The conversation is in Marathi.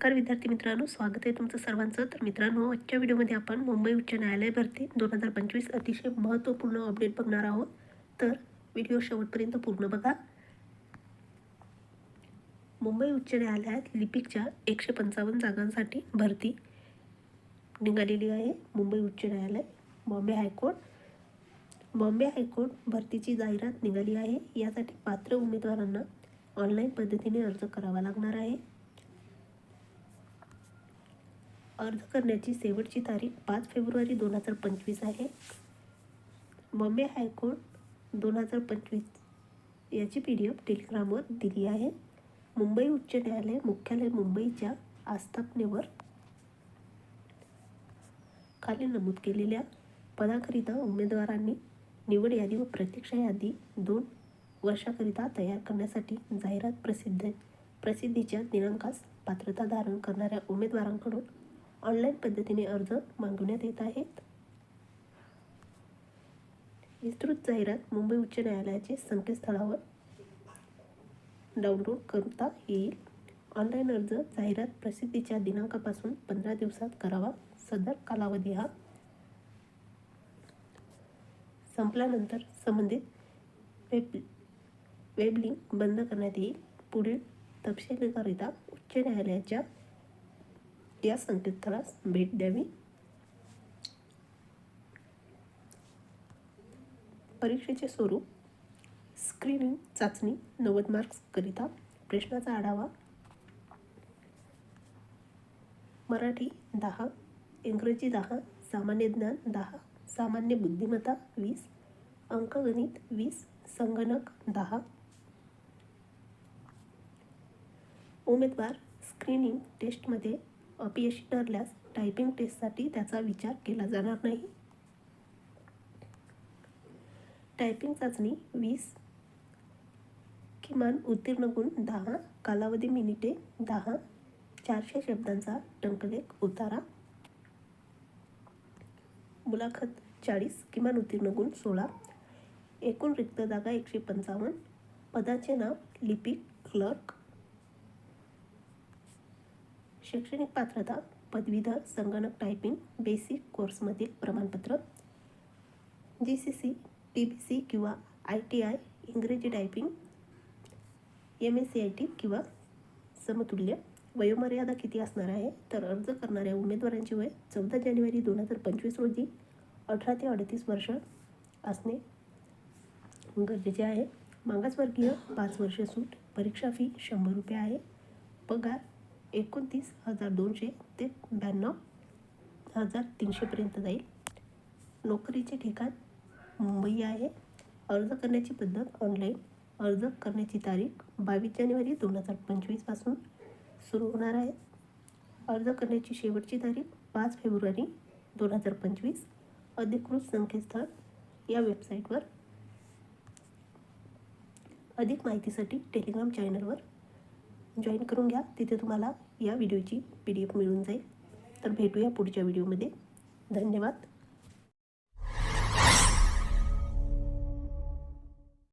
नमस्कार विद्यार्थी मित्रांनो स्वागत आहे तुमचं सर्वांचं. तर मित्रांनो आजच्या व्हिडिओमध्ये आपण मुंबई उच्च न्यायालय भरती दोन हजार पंचवीस अतिशय महत्त्वपूर्ण अपडेट बघणार आहोत. तर व्हिडिओ शेवटपर्यंत पूर्ण बघा. मुंबई उच्च न्यायालयात लिपिकच्या एकशे पंचावन्न जागांसाठी भरती निघालेली आहे मुंबई उच्च न्यायालय बॉम्बे हायकोर्ट. बॉम्बे हायकोर्ट भरतीची जाहिरात निघाली आहे. यासाठी पात्र उमेदवारांना ऑनलाईन पद्धतीने अर्ज करावा लागणार आहे. अर्ज करण्याची शेवटची तारीख पाच फेब्रुवारी दोन हजार पंचवीस आहे. बॉम्बे हायकोर्ट दोन हजार पंचवीस याची पी डी एफ टेलिग्रामवर दिली आहे. मुंबई उच्च न्यायालय मुख्यालय मुंबईच्या आस्थापनेवर खाली नमूद केलेल्या पदाकरिता उमेदवारांनी निवड यादी व प्रतीक्षा यादी दोन वर्षाकरिता तयार करण्यासाठी जाहिरात प्रसिद्ध प्रसिद्धीच्या दिनांकास पात्रता धारण करणाऱ्या उमेदवारांकडून ऑनलाईन पद्धतीने अर्ज मागवण्यात येत आहेत. विस्तृत जाहिरात मुंबई उच्च न्यायालयाचे संकेतस्थळावर डाउनलोड करता येईल. ऑनलाईन अर्ज जाहिरात प्रसिद्धीच्या दिनांकापासून पंधरा दिवसात करावा. सदर कालावधी हा संपल्यानंतर संबंधित वेब वेबलिंक बंद करण्यात येईल. पुढील तपशीलकरिता उच्च न्यायालयाच्या या संकेतस्थळास भेट द्यावी. परीक्षेचे स्वरूप स्क्रीनिंग चाचणी नव्वद मार्क्सकरिता प्रश्नाचा आढावा. मराठी दहा इंग्रजी दहा सामान्य ज्ञान दहा सामान्य बुद्धिमत्ता वीस अंकगणित वीस संगणक दहा. उमेदवार स्क्रीनिंग टेस्टमध्ये अपयशी ठरल्यास टायपिंग टेस्टसाठी त्याचा विचार केला जाणार नाही. टायपिंग चाचणी वीस किमान उत्तीर्ण गुण दहा कालावधी मिनिटे दहा चारशे शब्दांचा टंकलेख उतारा. मुलाखत चाळीस किमान उत्तीर्ण गुण सोळा एकूण रिक्त जागा एकशे पंचावन्न पदाचे नाव लिपिक क्लर्क शैक्षणिक पात्रता पदवीधर संगणक टायपिंग बेसिक कोर्समधील प्रमाणपत्र G C C T B C किंवा I T I Ingraji typing M S C I T किंवा समतुल्य वयोमर्यादा किती असणार आहे तर अर्ज करणाऱ्या उमेदवारांची वय चौदा जानेवारी दोन हजार पंचवीस रोजी अठरा ते अडतीस वर्ष असणे गरजेचे आहे. मागासवर्गीय पाच वर्ष सूट परीक्षा फी शंभर रुपये आहे. पगार एकोणतीस हजार दोनशे ते ब्याण्णव हजार तीनशेपर्यंत जाईल. नोकरीचे ठिकाण मुंबई आहे. अर्ज करण्याची पद्धत ऑनलाईन अर्ज करण्याची तारीख बावीस जानेवारी दोन हजार पंचवीसपासून सुरू होणार आहे. अर्ज करण्याची शेवटची तारीख पाच फेब्रुवारी दोन हजार पंचवीस. अधिकृत संकेतस्थळ या वेबसाईटवर अधिक माहितीसाठी टेलिग्राम चॅनलवर जॉईन करून घ्या. तिथे तुम्हाला या व्हिडिओची पी डी एफ मिळून जाईल. तर भेटूया पुढच्या व्हिडिओमध्ये. धन्यवाद.